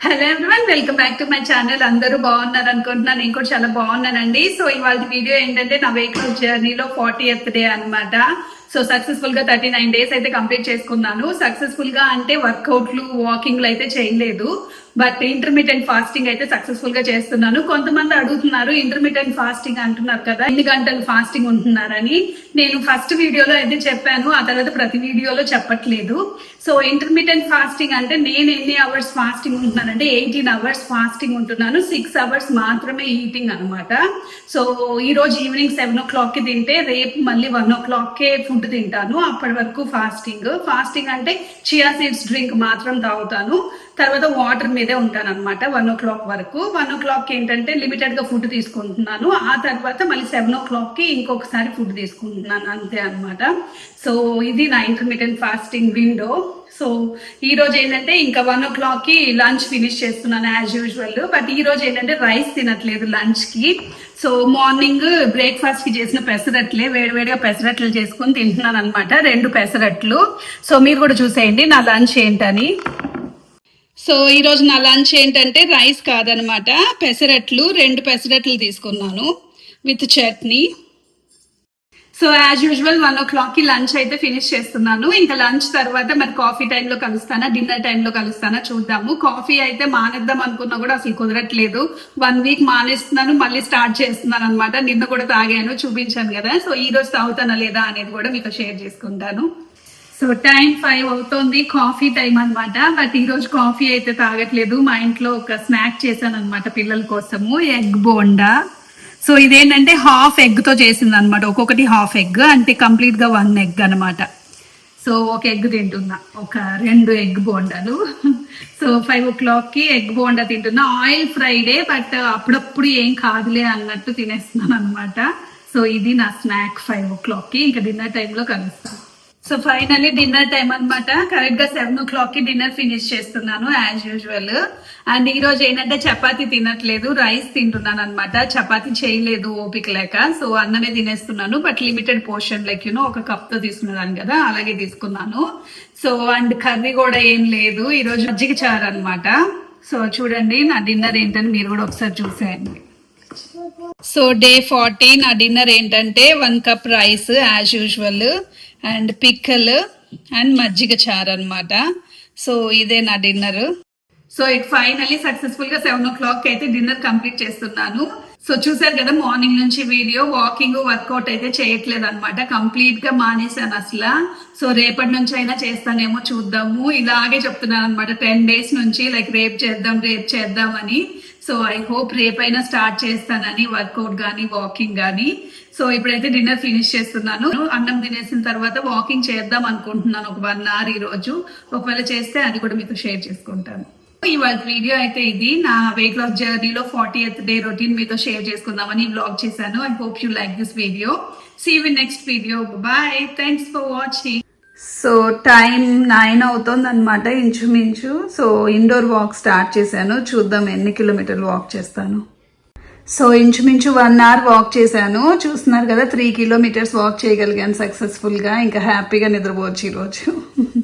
Hello everyone welcome back to my channel అందరూ బాగున్నారు అనుకుంటున్నాను. నేను కూడా చాలా బాగున్నానండి. సో ఇవాళ వీడియో ఏంటంటే నా వెహికల్ జర్నీలో ఫార్టీ ఎత్ డే అనమాట సో సక్సెస్ఫుల్గా థర్టీ నైన్ డేస్ అయితే కంప్లీట్ చేసుకున్నాను. సక్సెస్ఫుల్గా అంటే వర్కౌట్లు వాకింగ్లు అయితే చేయలేదు. బట్ ఇంటర్మీడియట్ ఫాస్టింగ్ అయితే సక్సెస్ఫుల్గా చేస్తున్నాను. కొంతమంది అడుగుతున్నారు ఇంటర్మీడియట్ ఫాస్టింగ్ అంటున్నారు కదా ఎన్ని గంటలు ఫాస్టింగ్ ఉంటున్నారని? నేను ఫస్ట్ వీడియోలో అయితే చెప్పాను ఆ తర్వాత ప్రతి వీడియోలో చెప్పట్లేదు. సో ఇంటర్మీడియట్ ఫాస్టింగ్ అంటే నేను ఎన్ని అవర్స్ ఫాస్టింగ్ ఉంటున్నానంటే ఎయిటీన్ అవర్స్ ఫాస్టింగ్ ఉంటున్నాను. సిక్స్ అవర్స్ మాత్రమే ఈటింగ్ అనమాట సో ఈ రోజు ఈవినింగ్ సెవెన్ ఓ క్లాక్కి తింటే రేపు మళ్ళీ వన్ ఓ క్లాక్ కే ఫుడ్ తింటాను. అప్పటి వరకు ఫాస్టింగ్ ఫాస్టింగ్ అంటే చియా సీడ్స్ డ్రింక్ మాత్రం తాగుతాను. తర్వాత వాటర్ మీదే ఉంటాను అనమాట వన్ ఓ క్లాక్ వరకు. వన్ ఓ క్లాక్ ఏంటంటే లిమిటెడ్గా ఫుడ్ తీసుకుంటున్నాను. ఆ తర్వాత మళ్ళీ సెవెన్ ఓ క్లాక్కి ఇంకొకసారి ఫుడ్ తీసుకుంటున్నాను అంతే అనమాట సో ఇది నా ఇంటర్మీడియట్ ఫాస్టింగ్ విండో సో ఈ రోజు ఏంటంటే ఇంకా వన్ ఓ క్లాక్కి లంచ్ ఫినిష్ చేస్తున్నాను యాజ్ యూజువల్ బట్ ఈ రోజు ఏంటంటే రైస్ తినట్లేదు లంచ్కి. సో మార్నింగ్ బ్రేక్ఫాస్ట్కి చేసిన పెసరట్లే వేడివేడిగా పెసరట్లు చేసుకుని తింటున్నాను అనమాట రెండు పెసరట్లు. సో మీరు కూడా చూసేయండి నా లంచ్ ఏంటని. సో ఈరోజు నా లంచ్ ఏంటంటే రైస్ కాదనమాట. పెసరట్లు రెండు పెసరట్లు తీసుకున్నాను with chutney. So as usual one ఓ క్లాక్కి లంచ్ అయితే ఫినిష్ చేస్తున్నాను. ఇంకా లంచ్ తర్వాత మరి కాఫీ టైంలో కలుస్తానా డిన్నర్ టైంలో కలుస్తానా చూద్దాము. కాఫీ అయితే మానేద్దాం అనుకున్నా కూడా అసలు కుదరట్లేదు. వన్ వీక్ మానేస్తున్నాను మళ్ళీ స్టార్ట్ చేస్తున్నాను అనమాట నిన్న కూడా తాగాను చూపించాను కదా. సో ఈ రోజు తాగుతానా లేదా అనేది కూడా మీతో షేర్ చేసుకుంటాను. సో టైం ఫైవ్ అవుతోంది. కాఫీ టైం అన్నమాట. బట్ ఈ రోజు కాఫీ అయితే తాగట్లేదు. మా ఇంట్లో ఒక స్నాక్ చేశాను అనమాట పిల్లల కోసము. ఎగ్ బోండా. సో ఇదేంటంటే హాఫ్ ఎగ్తో చేసింది అనమాట ఒక్కొక్కటి హాఫ్ ఎగ్ అంటే కంప్లీట్గా వన్ ఎగ్ అనమాట సో ఒక ఎగ్ తింటున్నా. ఒక రెండు ఎగ్ బోండాలు. సో ఫైవ్ ఓ క్లాక్కి ఎగ్ బోండా తింటున్నా. ఆయిల్ ఫ్రైడే బట్ అప్పుడప్పుడు ఏం కాదులే అన్నట్టు తినేస్తున్నాను అనమాట సో ఇది నా స్నాక్ ఫైవ్ ఓ క్లాక్కి. ఇంకా డిన్నర్ టైంలో కలుస్తాను. సో ఫైనల్లీ డిన్నర్ టైం అన్నమాట. కరెక్ట్గా సెవెన్ ఓ క్లాక్కి డిన్నర్ ఫినిష్ చేస్తున్నాను యాజ్ యూజువల్ అండ్ ఈ రోజు ఏంటంటే చపాతి తినట్లేదు రైస్ తింటున్నాను అనమాట చపాతి చేయలేదు ఓపిక లేక. సో అన్నమే తినేస్తున్నాను but limited portion like you know ఒక కప్తో తీసుకున్నాను కదా అలాగే తీసుకున్నాను. సో అండ్ కర్రీ కూడా ఏం లేదు. ఈ రోజు మజ్జిగ చారు అనమాట సో చూడండి నా డిన్నర్ ఏంటని మీరు కూడా ఒకసారి చూసేయండి. సో డే ఫార్టీ నా డిన్నర్ ఏంటంటే one cup rice as usual and pickle and మజ్జిగ చారు అనమాట సో ఇదే నా డిన్నర్. సో ఇట్ ఫైనలీ సక్సెస్ఫుల్గా సెవెన్ ఓ క్లాక్ అయితే డిన్నర్ కంప్లీట్ చేస్తున్నాను. సో చూసారు కదా మార్నింగ్ నుంచి వీడియో వాకింగ్ వర్కౌట్ అయితే చేయట్లేదు అనమాట కంప్లీట్గా మానేశాను అసలు. సో రేపటి నుంచి అయినా చేస్తానేమో చూద్దాము. ఇలాగే చెప్తున్నాను అనమాట టెన్ డేస్ నుంచి లైక్ రేపు చేద్దాం రేపు చేద్దాం అని సో ఐ హోప్ రేపైనా స్టార్ట్ చేస్తానని వర్కౌట్ కానీ వాకింగ్ కానీ సో ఇప్పుడైతే డిన్నర్ ఫినిష్ చేస్తున్నాను. అన్నం తినేసిన తర్వాత వాకింగ్ చేద్దాం అనుకుంటున్నాను ఒక వన్ అవర్ ఈ రోజు. ఒకవేళ చేస్తే అది కూడా మీతో షేర్ చేసుకుంటాను. ఇవాళ వీడియో అయితే ఇది. నా వెయిట్ లాస్ జర్నీలో ఫార్టీ ఎత్ డే రొటీన్ మీతో షేర్ చేసుకుందామని బ్లాగ్ చేశాను. I hope you like this video see we next video bye thanks for watching so time nine అవుతుంది అనమాట ఇంచుమించు. సో ఇండోర్ వాక్ స్టార్ట్ చేశాను. చూద్దాం ఎన్ని కిలోమీటర్లు వాక్ చేస్తాను. సో ఇంచుమించు వన్ అవర్ వాక్ చేశాను. చూస్తున్నారు కదా త్రీ కిలోమీటర్స్ వాక్ చేయగలిగాను సక్సెస్ఫుల్గా ఇంకా హ్యాపీగా నిద్రపోవచ్చు ఈరోజు.